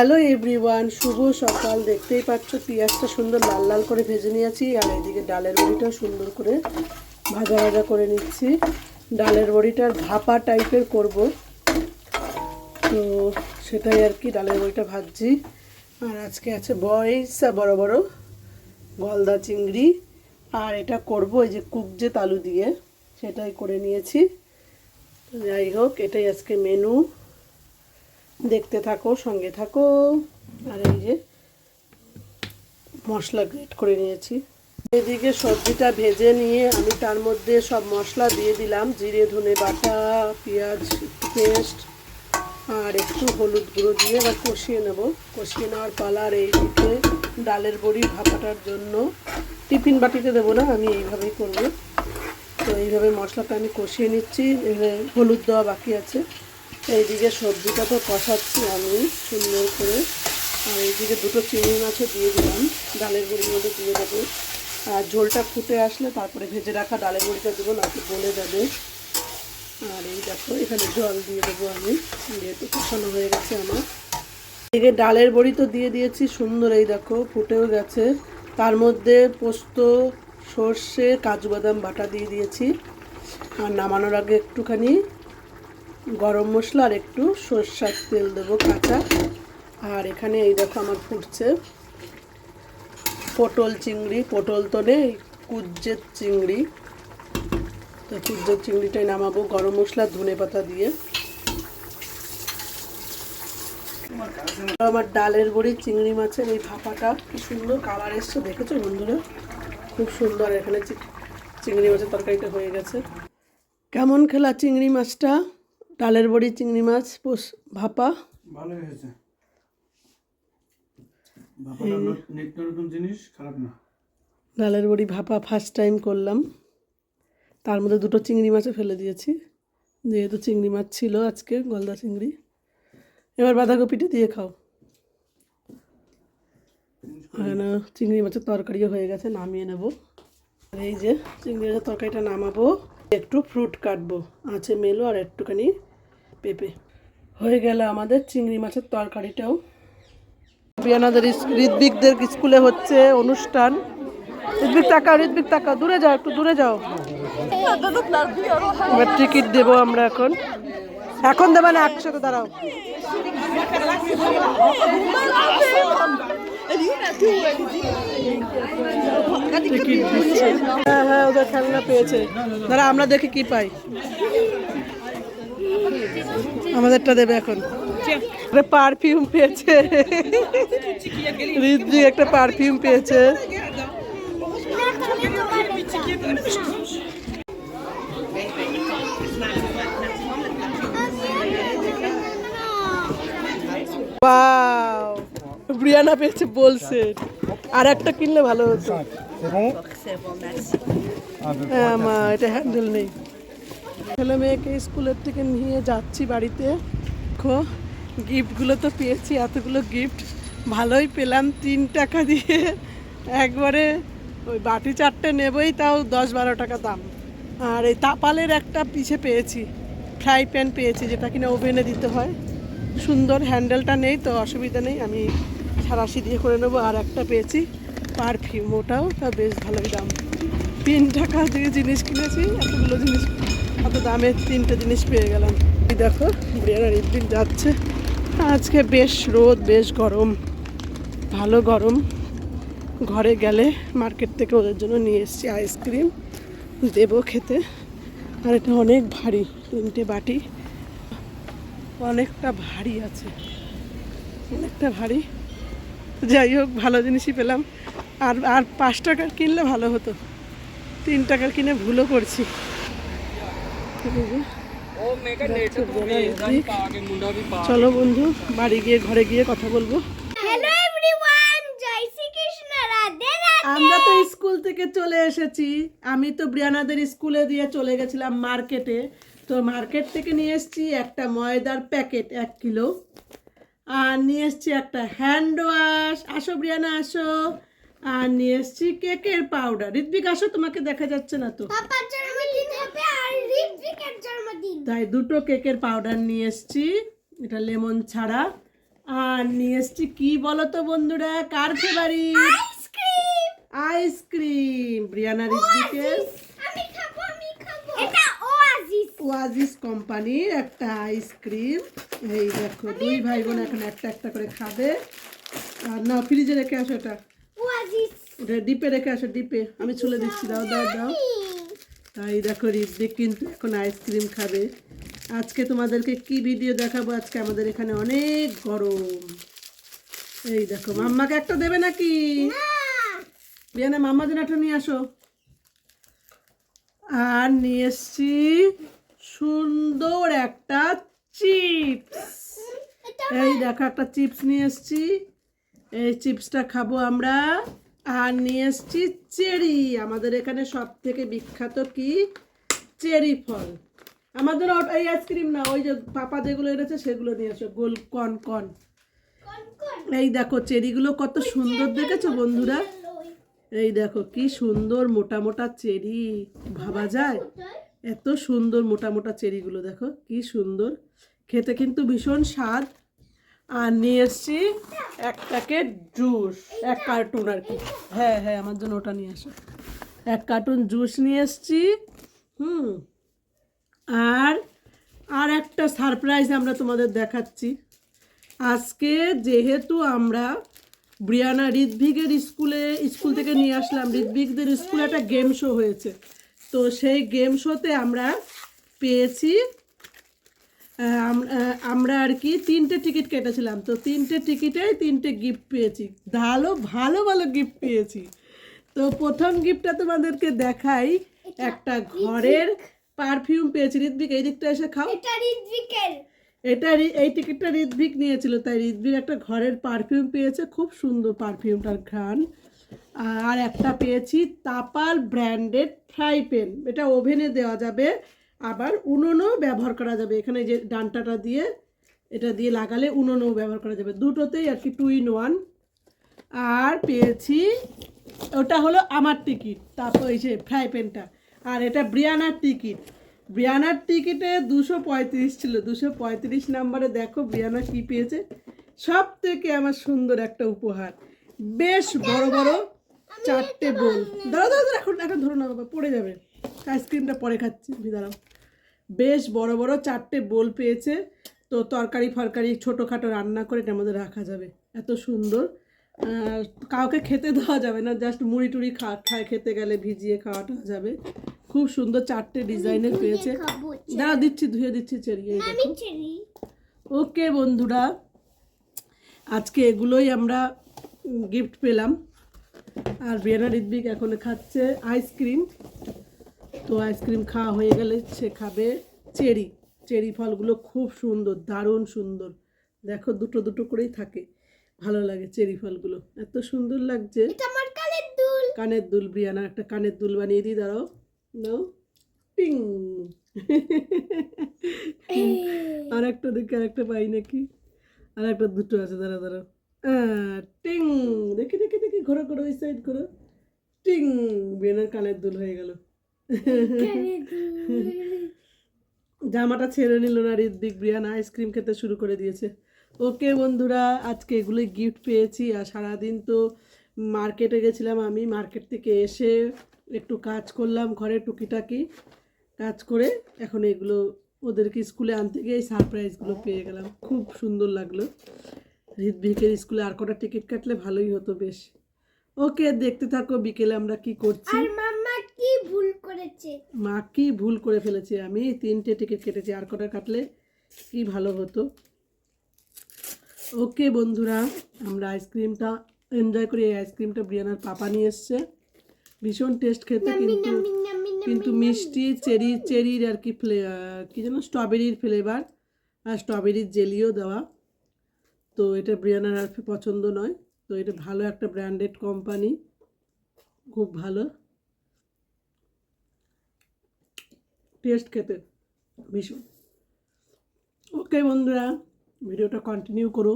Hello everyone, শুভ সকাল। দেখতেই পাচ্ছ, পেঁয়াজটা সুন্দর লাল লাল করে ভেজে নিয়েছি, আর এদিকে ডালের বড়িটাও সুন্দর করে ভাজা ভাজা করে নিচ্ছি। ডালের বড়িটার ভাপা টাইপের করব। তো সেটাই আর কি, ডালের বড়িটা ভাজছি। আর আজকে আছে বয়সা বড় বড় গলদা চিংড়ি। আর এটা করব এই যে কুকজে তালু দিয়ে, সেটাই করে নিয়েছি। যাই হোক, এটাই আজকে মেনু দেখতে থাকো, সঙ্গে থাকো। আর এই যে মশলা গ্রেট করে নিয়েছি। এদিকে সবজিটা ভেজে নিয়ে আমি তার মধ্যে সব মশলা দিয়ে দিলাম। জিরে, ধনে বাটা পেঁয়াজ, পেস্ট, আর একটু হলুদ গুঁড়ো দিয়ে এবার কষিয়ে নেব। কষিয়ে নেওয়ার পালা আর এইদিকে ডালের বড়ি ভাপাটার জন্য। টিফিন বাটিতে দেবো না, আমি এইভাবেই করব। তো এইভাবে মশলাটা আমি কষিয়ে নিচ্ছি। হলুদ দেওয়া বাকি আছে। এইদিকে সবজিটা তো কষাচ্ছি আমি সুন্দর করে। আর এইদিকে দুটো চিংড়ি মাছও দিয়ে দিলাম, ডালের বড়ির মধ্যে দিয়ে দেবো। আর ঝোলটা ফুটে আসলে তারপরে ভেজে রাখা ডালের বড়িটা দেবো নাকি বলে যাবে। আর এই দেখো, এখানে জল দিয়ে দেবো আমি, যেহেতু কষানো হয়ে গেছে আমার। এদিকে ডালের বড়ি তো দিয়ে দিয়েছি, সুন্দর এই দেখো, ফুটেও গেছে। তার মধ্যে পোস্ত, সর্ষে, কাজু বাদাম বাটা দিয়ে দিয়েছি। আর নামানোর আগে একটুখানি গরম মশলা আর একটু সর্ষার তেল দেবো কাঁচা। আর এখানে এই দেখো আমার ফুটছে পটল চিংড়ি। পটল তো নেই, কুজ্জের চিংড়ি। তো কুজ্জের চিংড়িটাই নামাবো গরম মশলা, ধনে পাতা দিয়ে। আমার ডালের বড়ি চিংড়ি মাছের এই ভাপাটা, কি সুন্দর কালার এসছে, দেখেছ বন্ধুরা? খুব সুন্দর, এখানে চিংড়ি মাছের তরকারিটা হয়ে গেছে। কেমন খেলা চিংড়ি মাছটা? ডালের বড়ি চিংড়ি মাছ পোস ভাপা। ভালোই হয়েছে। নিত্য নতুন জিনিস খারাপ না। ডালের বড়ি ভাপা ফার্স্ট টাইম করলাম। তার মধ্যে দুটো চিংড়ি মাছও ফেলে দিয়েছি। যেহেতু চিংড়ি মাছ ছিল আজকে গলদা চিংড়ি। এবার বাঁধাকপিটা দিয়ে খাও। আর না চিংড়ি মাছের তরকারিও হয়ে গেছে নামিয়ে নেব। আর এই যে চিংড়ি মাছের তরকারিটা নামাবো। একটু ফ্রুট কাটবো আছে মেলো আর একটুখানি পেঁপে। হয়ে গেল আমাদের চিংড়ি মাছের তরকারিটাও। বিয়ানাদের ঋদ্বিকদের স্কুলে হচ্ছে অনুষ্ঠান। ঋদ্বিক টাকা ঋদ্বিক টাকা দূরে যাও, একটু দূরে যাও। এবার টিকিট দেবো আমরা এখন। এখন দেবে না, একসাথে দাঁড়াও। হ্যাঁ হ্যাঁ ওদের খেলনা পেয়েছে। দাঁড়া, আমরা দেখি কি পাই। আমাদেরটা দেবে এখন। পারফিউম পেয়েছে। রিদ্দি একটা পারফিউম পেয়েছে! ব্রিয়ানা পেয়েছে বলছে আর একটা কিনলে ভালো হতো। হ্যাঁ মা এটা হ্যান্ডেল নেই। ছেলে মেয়েকে স্কুলের থেকে নিয়ে যাচ্ছি বাড়িতে। দেখো, গিফটগুলো তো পেয়েছি, এতগুলো গিফট। ভালোই পেলাম, তিন টাকা দিয়ে। একবারে ওই বাটি চারটে নেবই, তাও দশ বারো টাকা দাম। আর এই তাপালের একটা পিছে পেয়েছি, ফ্রাই প্যান পেয়েছি, যেটা কিনা ওভেনে দিতে হয়। সুন্দর হ্যান্ডেলটা নেই তো, অসুবিধা নেই, আমি সারাশি দিয়ে করে নেব। আর একটা পেয়েছি, পারফিউম, ওটাও তা বেশ ভালোই দাম। তিন টাকা দিয়ে জিনিস কিনেছি, এতগুলো জিনিস এত দামে তিনটে জিনিস পেয়ে গেলাম। দেখো বিরিয়ানার ঈদ যাচ্ছে। আজকে বেশ রোদ, বেশ গরম, ভালো গরম। ঘরে গেলে মার্কেট থেকে ওদের জন্য নিয়ে এসেছি আইসক্রিম। দেবো খেতে। আর এটা অনেক ভারী, তিনটে বাটি। অনেকটা ভারী আছে। অনেকটা ভারী। যাই হোক, ভালো জিনিসই পেলাম। আর আর পাঁচ টাকার কিনলে ভালো হতো। তিন টাকার কিনে ভুলও করছি। চলো বন্ধু বাড়ি গিয়ে ঘরে গিয়ে কথা বলব। আমরা তো স্কুল থেকে চলে এসেছি। আমি তো ব্রিয়ানাদের স্কুলে দিয়ে চলে গেছিলাম মার্কেটে। তো মার্কেট থেকে নিয়ে এসেছি একটা ময়দার প্যাকেট এক কিলো। আর নিয়ে এসেছি একটা হ্যান্ড ওয়াশ আসো ব্রিয়ানা আসো। আর নিয়ে এসেছি কেকের পাউডার ঋত্বিক আসো তোমাকে দেখা যাচ্ছে না তো। তাই দুটো কেকের পাউডার নিয়ে এসেছি। এটা লেমন ছাড়া। আর নিয়ে এসছি কি বলো তো বন্ধুরা? কার favourite ice cream. Ice cream. Briana রিদ্দিকে আমি খাব আমি খাব। এটা ওয়াজিস। কোম্পানির একটা আইসক্রিম। এই দেখো দুই ভাই বোন এখন একটা একটা করে খাবে। আর না ফ্রিজে রেখে আসো এটা। ওটা ডিপে রেখে আসো ডিপে। আমি ছুলে দিচ্ছি দাও দাও দাও। তাই দেখো রিদ্দিক কিন্তু এখন আইসক্রিম খাবে। আজকে তোমাদেরকে কি ভিডিও দেখাবো? আজকে আমাদের এখানে অনেক গরম। এই দেখো মাম্মাকে একটা দেবে নাকি? বিয়ানা মাম্মা দিন একটা নিয়ে আসো। আর নিয়ে এসছি সুন্দর একটা চিপস। এই দেখো একটা চিপস নিয়ে এসছি। এই চিপসটা খাব আমরা। আর নিয়ে এসছি চেরি। আমাদের এখানে সব থেকে বিখ্যাত কি? চেরি ফল। আমাদের ওট- এই আইসক্রিম না ওই যে পাপা যেগুলো এনেছে সেগুলো নিয়ে এসো। গোল কন কন। এই দেখো চেরিগুলো কত সুন্দর দেখেছ বন্ধুরা? এই দেখো কি সুন্দর মোটা মোটা চেরি। ভাবা যায়? এত সুন্দর মোটা মোটা চেরিগুলো দেখো কি সুন্দর। খেতে কিন্তু ভীষণ স্বাদ। আর নিয়ে এসছি এক প্যাকেট জুস, এক কার্টুন আর কি। হ্যাঁ হ্যাঁ আমার জন্য ওটা নিয়ে আসো। এক কার্টুন জুস নিয়ে এসছি, হুম, আর আর একটা সারপ্রাইজ আমরা তোমাদের দেখাচ্ছি। আজকে যেহেতু আমরা ব্রিয়ানা ঋদ্ভিকের স্কুলে, স্কুল থেকে নিয়ে আসলাম ঋদ্ভিকদের স্কুলে একটা গেম শো হয়েছে। তো সেই গেম শোতে আমরা পেয়েছি আমরা আর কি তিনটে টিকিট কেটেছিলাম। তো তিনটে টিকিটেই তিনটে গিফট পেয়েছি। ভালো ভালো ভালো গিফট পেয়েছি। তো প্রথম গিফটটা তোমাদেরকে দেখাই। একটা ঘরের পারফিউম পেয়েছি। ঋদ্ভিক এই দিকটা এসে খাও। এটা এটা এই টিকিটটা ঋদ্ভিক নিয়েছিল। তাই ঋদ্ভিক একটা ঘরের পারফিউম পেয়েছে। খুব সুন্দর পারফিউমটার ঘ্রাণ। আর একটা পেয়েছি তাপাল ব্র্যান্ডেড ফ্রাই প্যান এটা ওভেনে দেওয়া যাবে। আবার উনুনও ব্যবহার করা যাবে। এখানে যে ডান্টাটা দিয়ে এটা দিয়ে লাগালে উনুনও ব্যবহার করা যাবে। দুটোতেই আর কি টু ইন ওয়ান আর পেয়েছি ওটা হলো আমার টিকিট তারপর এই যে ফ্রাই প্যানটা আর এটা ব্রিয়ানার টিকিট ব্রিয়ানার টিকিটে দুশো পঁয়ত্রিশ ছিল। দুশো পঁয়ত্রিশ নাম্বারে দেখো ব্রিয়ানা কি পেয়েছে। সব থেকে আমার সুন্দর একটা উপহার। বেশ বড় বড় চারটে বোল দাঁড়াও দাঁড়াও, এখন এখন ধরো না বাবা পড়ে যাবে। আইসক্রিমটা পরে খাচ্ছি। দাঁড়াও। বেশ বড় বড় চারটে বোল পেয়েছে। তো তরকারি ফরকারি ছোটোখাটো রান্না করে এটার মধ্যে রাখা যাবে। এত সুন্দর। কাউকে খেতে দেওয়া যাবে না। জাস্ট মুড়ি টুড়ি খা খায় খেতে গেলে ভিজিয়ে খাওয়াটা যাবে। খুব সুন্দর চারটে ডিজাইনের পেয়েছে। দাঁড়া দিচ্ছি ধুয়ে দিচ্ছি চেরিয়ে ওকে বন্ধুরা। আজকে এগুলোই আমরা গিফট পেলাম। আর বিয়ানা ঋদ্বিক এখন খাচ্ছে আইসক্রিম। তো আইসক্রিম খাওয়া হয়ে গেলে সে খাবে চেরি। চেরি ফলগুলো খুব সুন্দর দারুণ সুন্দর। দেখো দুটো দুটো করেই থাকে। ভালো লাগে চেরি ফলগুলো। এত সুন্দর লাগছে। দুল। কানের দুল ব্রিয়ানা একটা কানের দুল বানিয়ে দিই দাঁড়াও। নাও। পিং। আর একটা দেখি আর একটা পাই নাকি? আর একটা দুটো আছে দাঁড়া দাঁড়াও। টিং। দেখি দেখি দেখি ঘোরো ঘোরো ওই সাইড ঘোরো। টিং। ব্রিয়ানার কানের দুল হয়ে গেল। জামাটা ছেড়ে নিল না ঋদ্বিক ব্রিয়ানা আইসক্রিম খেতে শুরু করে দিয়েছে। ওকে বন্ধুরা, আজকে এগুলোই গিফট পেয়েছি আর সারাদিন তো মার্কেটে গেছিলাম আমি। মার্কেট থেকে এসে একটু কাজ করলাম ঘরে টুকিটাকি। কাজ করে এখন এগুলো ওদেরকে স্কুলে আনতে গিয়ে এই সারপ্রাইজগুলো পেয়ে গেলাম। খুব সুন্দর লাগল। ঋদ্বিকের স্কুলে আর কটা টিকিট কাটলে ভালোই হতো বেশ। ওকে, দেখতে থাকো, বিকেলে আমরা কি করছি। আর মাম্মা কি করেছে। মা কি ভুল করে ফেলেছি? আমি তিনটে টিকিট কেটেছি আর কটা কাটলে কি ভালো হতো? ওকে বন্ধুরা আমরা আইসক্রিমটা এনজয় করি। এই আইসক্রিমটা ব্রিয়ানার পাপা নিয়ে এসছে। ভীষণ টেস্ট খেতে কিন্তু কিন্তু মিষ্টি চেরি চেরির আর কি ফ্লে কি যেন স্ট্রবেরির ফ্লেভার আর স্ট্রবেরির জেলিও দেওয়া। তো এটা ব্রিয়ানার আর পছন্দ নয়। তো এটা ভালো একটা ব্র্যান্ডেড কোম্পানি খুব ভালো। টেস্ট খেতে ভীষণ। ওকে বন্ধুরা ভিডিওটা কন্টিনিউ করো।